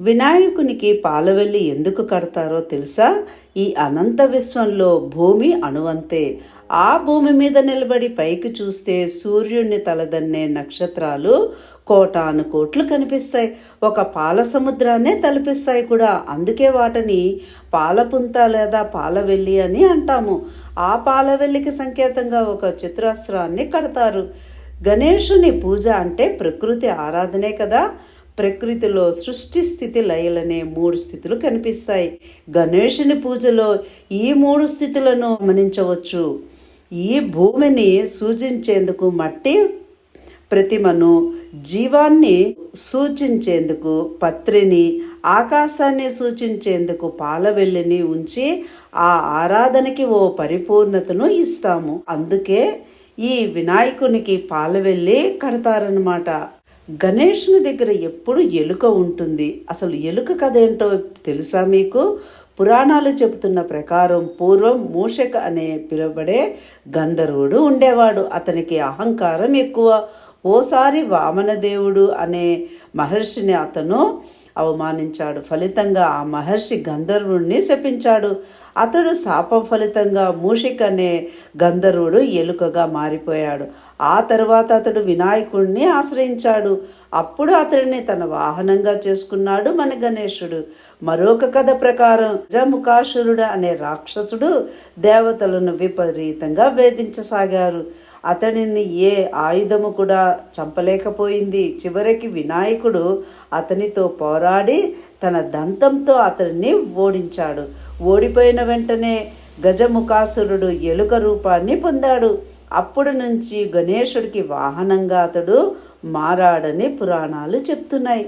వినాయకునికి పాలవెల్లి ఎందుకు కడతారో తెలుసా? ఈ అనంత విశ్వంలో భూమి అణువంతే. ఆ భూమి మీద నిలబడి పైకి చూస్తే సూర్యుడిని తలదన్నే నక్షత్రాలు కోటాను కోట్లు కనిపిస్తాయి. ఒక పాల సముద్రాన్నే తలపిస్తాయి కూడా. అందుకే వాటిని పాలపుంత లేదా పాలవెల్లి అని అంటాము. ఆ పాలవెల్లికి సంకేతంగా ఒక చిత్రాస్త్రాన్ని కడతారు. గణేషుని పూజ అంటే ప్రకృతి ఆరాధనే కదా. ప్రకృతిలో సృష్టి స్థితి లయలనే మూడు స్థితులు కనిపిస్తాయి. గణేషుని పూజలో ఈ మూడు స్థితులను గమనించవచ్చు. ఈ భూమిని సూచించేందుకు మట్టి ప్రతిమను జీవాన్ని సూచించేందుకు పత్రిని ఆకాశాన్ని సూచించేందుకు పాలవెల్లిని ఉంచి ఆ ఆరాధనకి ఓ పరిపూర్ణతను ఇస్తాము. అందుకే ఈ వినాయకునికి పాలవెల్లి కడతారనమాట గణేషుని దగ్గర ఎప్పుడు ఎలుక ఉంటుంది? అసలు ఎలుక కథ ఏంటో తెలుసా మీకు? పురాణాలు చెబుతున్న ప్రకారం పూర్వం మూషక అనే పిలువబడే గంధర్వుడు ఉండేవాడు. అతనికి అహంకారం ఎక్కువ. ఓసారి వామనదేవుడు అనే మహర్షిని అతను అవమానించాడు. ఫలితంగా ఆ మహర్షి గంధర్వుడిని శపించాడు. అతడు శాపం ఫలితంగా మూషిక్ అనే గంధర్వుడు ఎలుకగా మారిపోయాడు. ఆ తర్వాత అతడు వినాయకుడిని ఆశ్రయించాడు. అప్పుడు అతడిని తన వాహనంగా చేసుకున్నాడు మన గణేశుడు. మరొక కథ ప్రకారం జముకాసురుడు అనే రాక్షసుడు దేవతలను విపరీతంగా వేధించసాగారు. అతడిని ఏ ఆయుధము కూడా చంపలేకపోయింది. చివరికి వినాయకుడు అతనితో పోరాడి తన దంతంతో అతడిని ఓడించాడు. ఓడిపోయిన వెంటనే గజముఖాసురుడు ఎలుక రూపాన్ని పొందాడు. అప్పుడు నుంచి గణేశుడికి వాహనంగా అతడు మారాడని పురాణాలు చెప్తున్నాయి.